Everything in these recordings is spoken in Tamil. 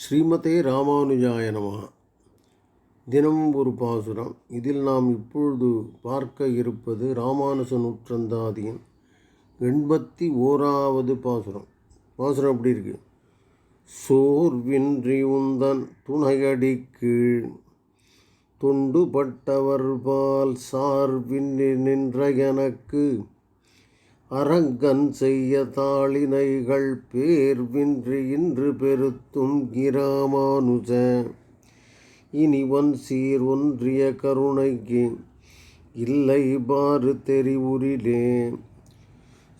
ஸ்ரீமதே ராமானுஜாய தினம் ஒரு பாசுரம். இதில் நாம் இப்பொழுது பார்க்க இருப்பது ராமானுஜ நூற்றந்தாதியின் எண்பத்தி ஓராவது பாசுரம். பாசுரம் எப்படி இருக்கு? சோர்வின்றி உந்தன் துணையடி கீழ். தொண்டுபட்டவர் பால் சார்வின் நின்ற எனக்கு அரங்கன் செய்ய தாளினைகள் பேர்வின்றி இன்று பெருத்தும் கிராமானுஜ இனிவன் சீர் ஒன்றிய கருணைக்கு இல்லை பாரு தெரிவுரிலே.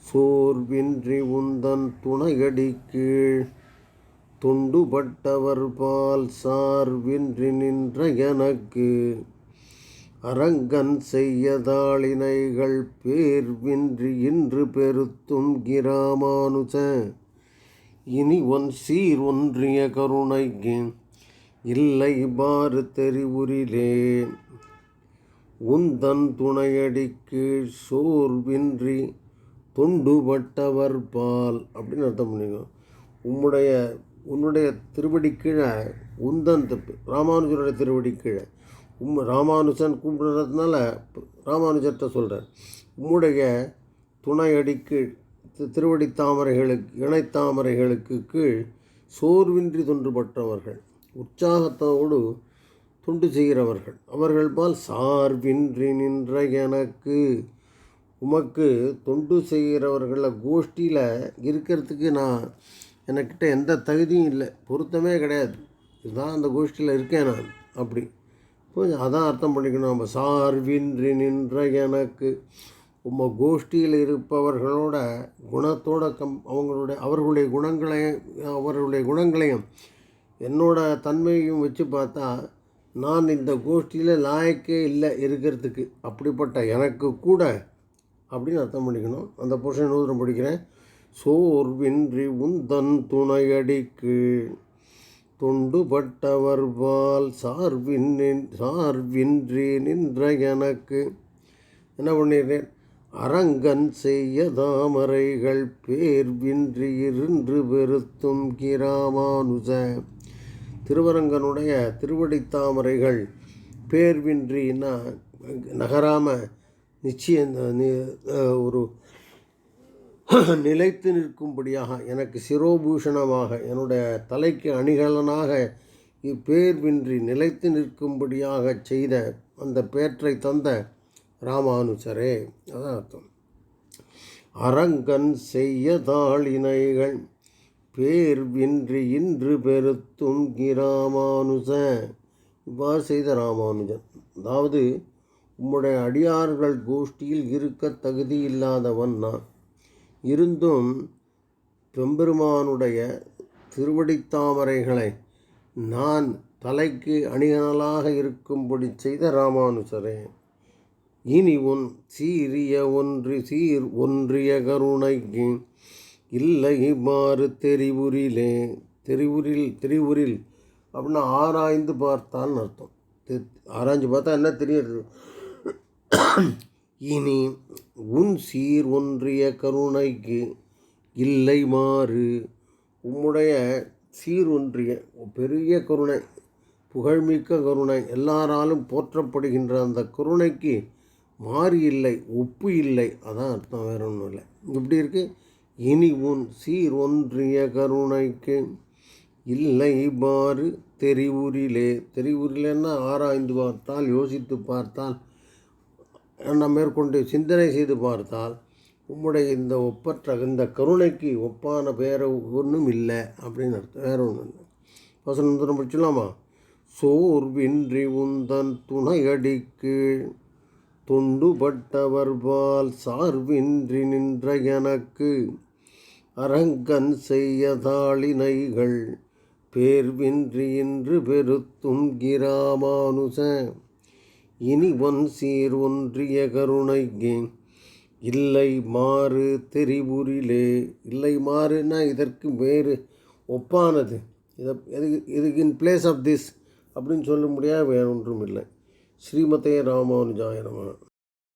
சோர்வின்றி உந்தன் துணையடி கீழ் தொண்டுபட்டவர் பால் சார்வின்றி நின்ற எனக்கு. அரங்கன் செய்யதாளினைகள் பேர்வின்றி இன்று பெருத்தும் கிராமானுஜ இனி ஒன் சீர் ஒன்றிய கருணைக்கு இல்லை பாரு தெரிவுரிலே. உந்தன் துணையடிக்கு சோர்வின்றி தொண்டுபட்டவர் பால் அப்படின்னு அர்த்தம் பண்ணிக்கோ. உம்முடைய உன்னுடைய திருவடி கீழே உந்தன் ராமானுஜருடைய திருவடி கீழே உம் ராமானுஜன் கூப்பிடுறதுனால ராமானுஜர்கிட்ட சொல்கிறார் உம்முடைய துணையடிக்கு திருவடி தாமரைகளுக்கு இணைத்தாமரைகளுக்கு கீழ் சோர்வின்றி தொன்றுபட்டவர்கள் உற்சாகத்தோடு தொண்டு செய்கிறவர்கள். அவர்கள் பால் சார்பின்றி நின்ற எனக்கு உமக்கு தொண்டு செய்கிறவர்களில் கோஷ்டியில் இருக்கிறதுக்கு நான் எனக்கிட்ட எந்த தகுதியும் இல்லை. பொருத்தமே கிடையாது. இதுதான் அந்த கோஷ்டியில் இருக்கேன் நான். அப்படி. கொஞ்சம் அதான் அர்த்தம் பண்ணிக்கணும். நம்ம சார்வின்றி நின்ற எனக்கு உம்ம கோஷ்டியில் இருப்பவர்களோட குணத்தோட கம் அவங்களுடைய அவர்களுடைய குணங்களையும் அவர்களுடைய குணங்களையும் என்னோட தன்மையும் வச்சு பார்த்தா நான் இந்த கோஷ்டியில் லாயக்கே இல்லை இருக்கிறதுக்கு. அப்படிப்பட்ட எனக்கு கூட அப்படின்னு அர்த்தம் பண்ணிக்கணும். அந்த போர்ஷன் நூதரம் படிக்கிறேன். சோர்வின்றி உந்தன் துணையடிக்கு. தொண்டுபட்டவர்வால் சார்வின் சார்பின் சார்பின்றி நின்ற எனக்கு. என்ன பண்ணிடுறேன் அரங்கன் செய்ய தாமரைகள் பேர்வின்றி இருந்து பெருத்தும் கிராமானுஜ. திருவரங்கனுடைய திருவடி தாமரைகள் பேர்வின்றின்னா நகராம நிச்சயம் ஒரு நிலைத்து நிற்கும்படியாக எனக்கு சிரோபூஷணமாக என்னுடைய தலைக்கு அணிகலனாக இப்பேர்வின்றி நிலைத்து நிற்கும்படியாக செய்த அந்த பேற்றை தந்த ராமானுஜரே. அதான் அர்த்தம். அரங்கன் செய்ய தாளினைகள் பேர்வின்றி இன்று பெருத்தும் கிராமானுஜ. இவ்வாறு செய்த ராமானுஜன். அதாவது உம்முடைய அடியார்கள் கோஷ்டியில் இருக்க தகுதி இல்லாதவன் நான். இருந்தும் பெம்பெருமானுடைய திருவடித்தாமரைகளை நான் தலைக்கு அணிகனலாக இருக்கும்படி செய்த ராமானுசரே இனி உன் சீரிய ஒன்று சீர் ஒன்றிய கருணைக்கு இல்லை இவ்வாறு தெரிவுரிலே தெரிவுரில் தெரிவுரில் அப்படின்னா ஆராய்ந்து பார்த்தான்னு அர்த்தம். ஆராய்ஞ்சு பார்த்தா என்ன தெரியுது? இனி உன் சீர் ஒன்றிய கருணைக்கு இல்லை மாறு உம்முடைய சீர் ஒன்றிய பெரிய கருணை புகழ்மிக்க கருணை எல்லாராலும் போற்றப்படுகின்ற அந்த கருணைக்கு மாறி இல்லை ஒப்பு இல்லை. அதான் அர்த்தம் வேற ஒன்றும் இல்லை. இப்படி இருக்கு. இனி உன் சீர் ஒன்றிய கருணைக்கு இல்லை மாறு தெரிவுரிலே. தெரிவுரிலேன்னா ஆராய்ந்து பார்த்தால் யோசித்து பார்த்தால் நான் மேற்கொண்டு சிந்தனை செய்து பார்த்தால் உம்முடைய இந்த ஒப்பற்ற இந்த கருணைக்கு ஒப்பான பேர ஒன்றும் இல்லை அப்படின்னு அர்த்தம். வேற ஒன்றும் இல்லை. வசனம் தூரம் படிச்சலாமா சோர்வின்றி உந்தன் துணையடிக்கு தொண்டுபட்டவர் பால் சார்வின்றி நின்ற எனக்கு அரங்கன் செய்ய தாளினைகள் பேர்வின்றி இன்று பெருத்தும் கிராமானுச இனி ஒன் சீர் ஒன்றிய கருணைக்கு. இல்லை மாறு தெரிவுரிலே இல்லை மாறுனா இதற்கு வேறு ஒப்பானது. இதை இது இதுக்கு இன் பிளேஸ் ஆஃப் திஸ் அப்படின்னு சொல்ல முடியாது வேற ஒன்றும் இல்லை. ஸ்ரீமதே ராமானுஜாய